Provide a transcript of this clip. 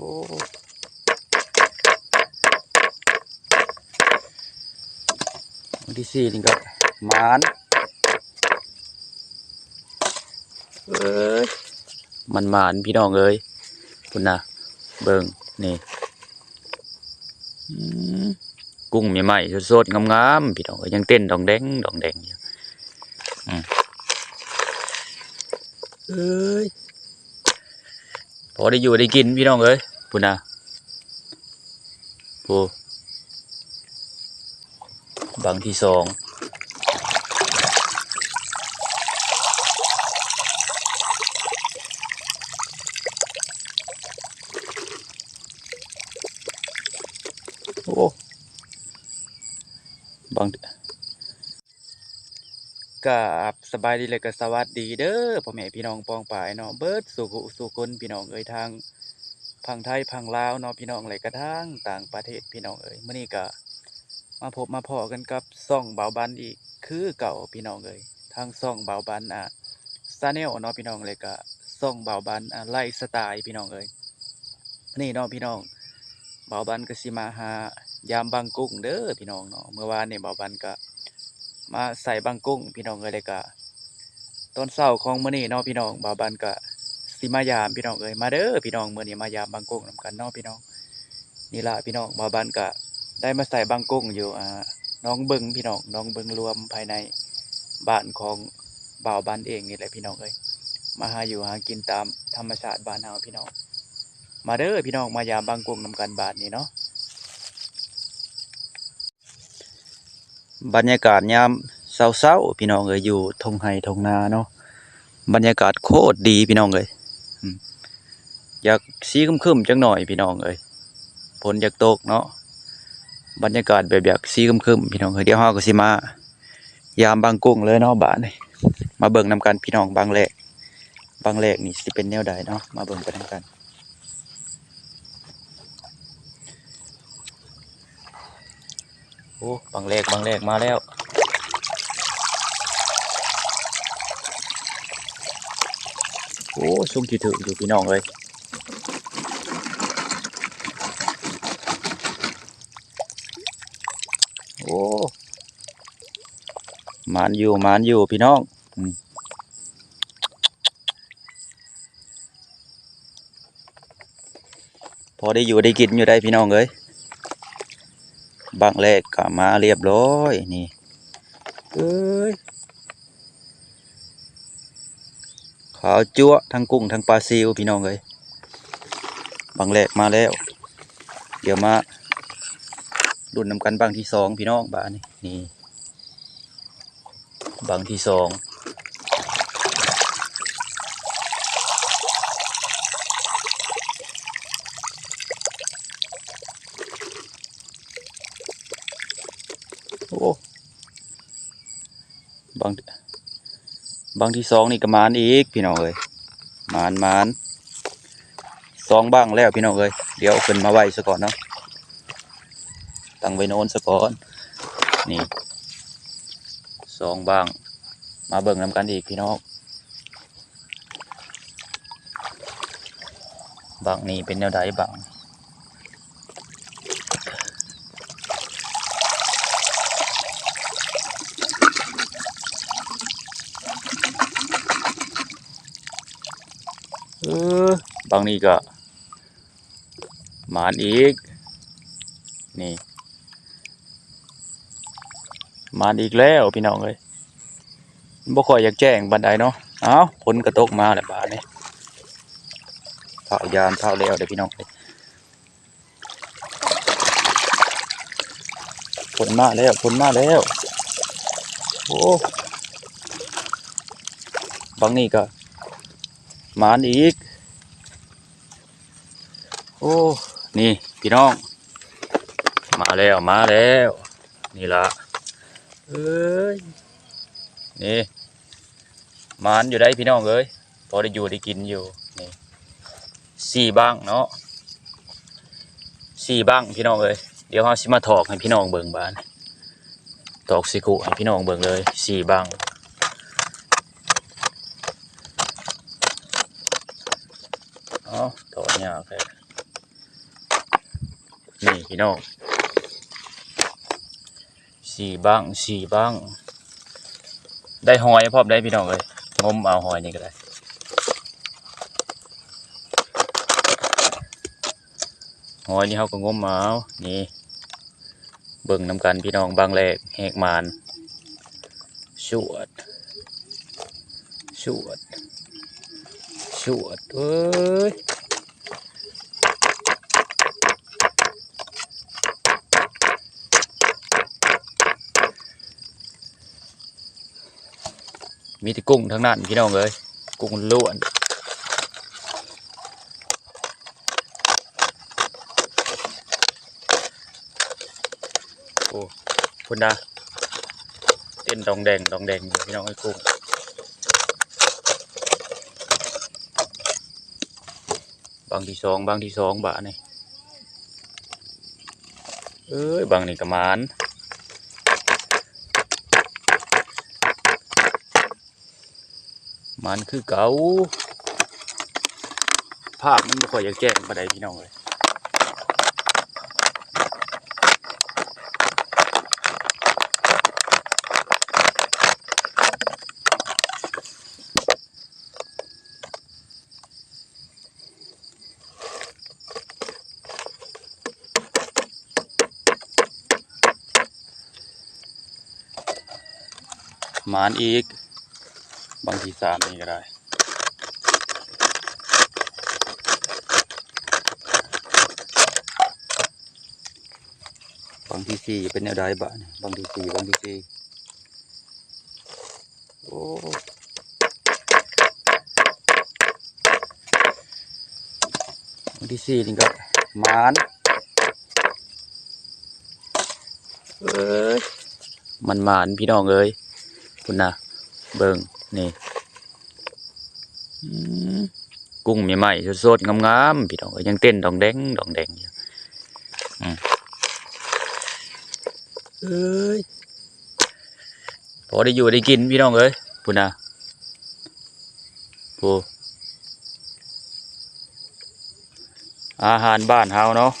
โอ้วันที่สี่นี่ก็หมานเอ้ยมันหมานพี่น้องเอ้ยคุณนะเบิ่งนี่อืมกุ้งใหม่ๆสดๆงามๆพี่น้องเอ้ยยังเต้นดองแดงดองแดงอยู่อืมเอ้ยพอได้อยู่ได้กินพี่น้องเอ้ย คุณนะโอ้บางที่สองโอ้บางกับสบายดีเลยก็สวัสดีเด้อพ่อแม่พี่น้องปองป่ายเนาะเบิดสู่กุสู่คนพี่น้องเอ้ยทาง พังไทยพังลาวเนาะพี่น้องเลยกระทั่งต่างประเทศพี่น้องเอ้ยมื้อนี้ก็มาพบมาพอกันกับซ่องเบาบันอีกคือเก่าพี่น้องเอ้ยทางซ่องเบาบันอะซาแนลเนาะพี่น้องเลยก็ซ่องเบาบันอะไลฟ์สไตล์พี่น้องเอ้ยนี่เนาะพี่น้องเบาบันก็สิมาหายามบางกุ้งเด้อพี่น้องเนาะเมื่อวานเนี่ยเบาบันก็มาใส่บางกุ้งพี่น้องเลยเลยก็ตอนเช้าของมื้อนี้เนาะพี่น้องเบาบันก็ สิมายามพี่น้องเอ้ยมาเด้อพี่น้องเมื้อนี้มายามบางกุ้งนำกันเนาะพี่น้องนี่ละพี่น้องเบาบันก็ได้มาใส่บางกุ้งอยู่อ่าน้องเบิงพี่น้องน้องเบิงรวมภายในบ้านของเบาบันเองนี่แหละพี่น้องเอ้ยมาหาอยู่หากินตามธรรมชาติบ้านเฮาพี่น้อง มาเด้อพี่น้องมายามบางกงนำกันบาทนี้เนาะบรรยากาศยามเศร้าๆพี่น้องเอ้ยอยู่ทงไห้ทงนาเนาะบรรยากาศโคตรดีพี่น้องเอ้ย อยากสีคึมๆจังหน่อยพี่น้องเอ้ยฝนอยากตกเนาะบรรยากาศแบบอยากสีคึมๆพี่น้องเอ้ยเดี๋ยวเฮาก็สิมายามบางกุ้งเลยเนาะบ้าทนี้มาเบิ่งนำกันพี่น้องบางแรกบางแรกนี่สิเป็นแนวใดเนาะมาเบิ่งไปนำกันโอ้บางเลขบางเลขมาแล้ว โอ้ช่วงกี่ถึงอยู่พี่น้องเลยโอ้มานอยู่มานอยู่พี่น้องพอได้อยู่ได้กินอยู่ได้พี่น้องเลยบางแรกก็มาเรียบร้อยนี่เอ้ยขาวจั๊วทั้งกุ้งทั้งปลาซิวพี่น้องเลยบางแรกมาแล้ว เดี๋ยวมาดุนนำกันบางที่สองพี่น้องบ้านนี่นี่บางที่สองโอ้บาง บางที่สองนี่ก็มานอีกพี่น้องเอ้ยมานมานสองบ้างแล้วพี่น้องเอ้ยเดี๋ยวเอาขึ้นมาไว้ซะก่อนเนาะตั้งไว้โน้นซะก่อนนี่สองบ้าง มาเบิ่งน้ำกันอีกพี่น้องบางนี่เป็นแนวใดบาง เออ บางนี่ก็หมานอีก นี่หมานอีกแล้วพี่น้องเลยบ่ค่อยอยากแจ้งบันไดเนาะเอาฝนกระตกมาแล้วบาดนี้เผายานเผาแล้วเด้อพี่น้องเอ้ยฝนมาแล้วฝนมาแล้ว โอ้บางนี่ก็หมานอีก โอ้ นี่พี่น้อง มาแล้วมาแล้ว นี่ละเอ้ย นี่มานอยู่ได้พี่น้องเอ้ย พอได้อยู่ได้กินอยู่ นี่สี่บ้างเนาะสี่บ้างพี่น้องเอ้ย เดี๋ยวเราสิมาถอกให้พี่น้องเบิ่งบ้าน ถอกสิกุให้พี่น้องเบิ่งเลยสี่บ้างเอ๋อถอดยากเลย นี่พี่น้องสี่บ้างสี่บ้าง ได้หอยพร้อมได้พี่น้องเลยงมเอาหอยนี่ก็ได้หอยนี่เขาก็งมเอานี่เบิ่งน้ำกันพี่น้องบางแรกแหกมานชวดชวดชวดเอ้ย มีแต่กุ้งทั้งนั้นพี่น้องเอ้ยกุ้งล้วนโอ้คุณดาเต้นดองแดงดองแดงอยู่พี่น้องไอ้ยกุ้งบางที่สองบางที่สองบาทนี่เอ้ยบางนี่กระมาน มันคือเก่าภาพมันบ่ค่อยอยากแจ้งปานใดพี่น้องเลยมานอีก บางทีสามนี่ก็ได้บางทีสี่เป็นแนวใดบ้านบางทีสี่บางทีสี่โอ้บางทีสี่นี่ก็มานเอ้ยมันมานพี่น้องเอ้ยคุณนะเบิ่ง นี่อืมกุ้งใหม่ๆสดๆงามๆพี่น้องเอ้ยยังเต้นดองแดงดองแดงอยู่อืมเอ้ยพอได้อยู่ได้กินพี่น้องเอ้ยพูดนะพูอาหารบ้านเฮาเนาะ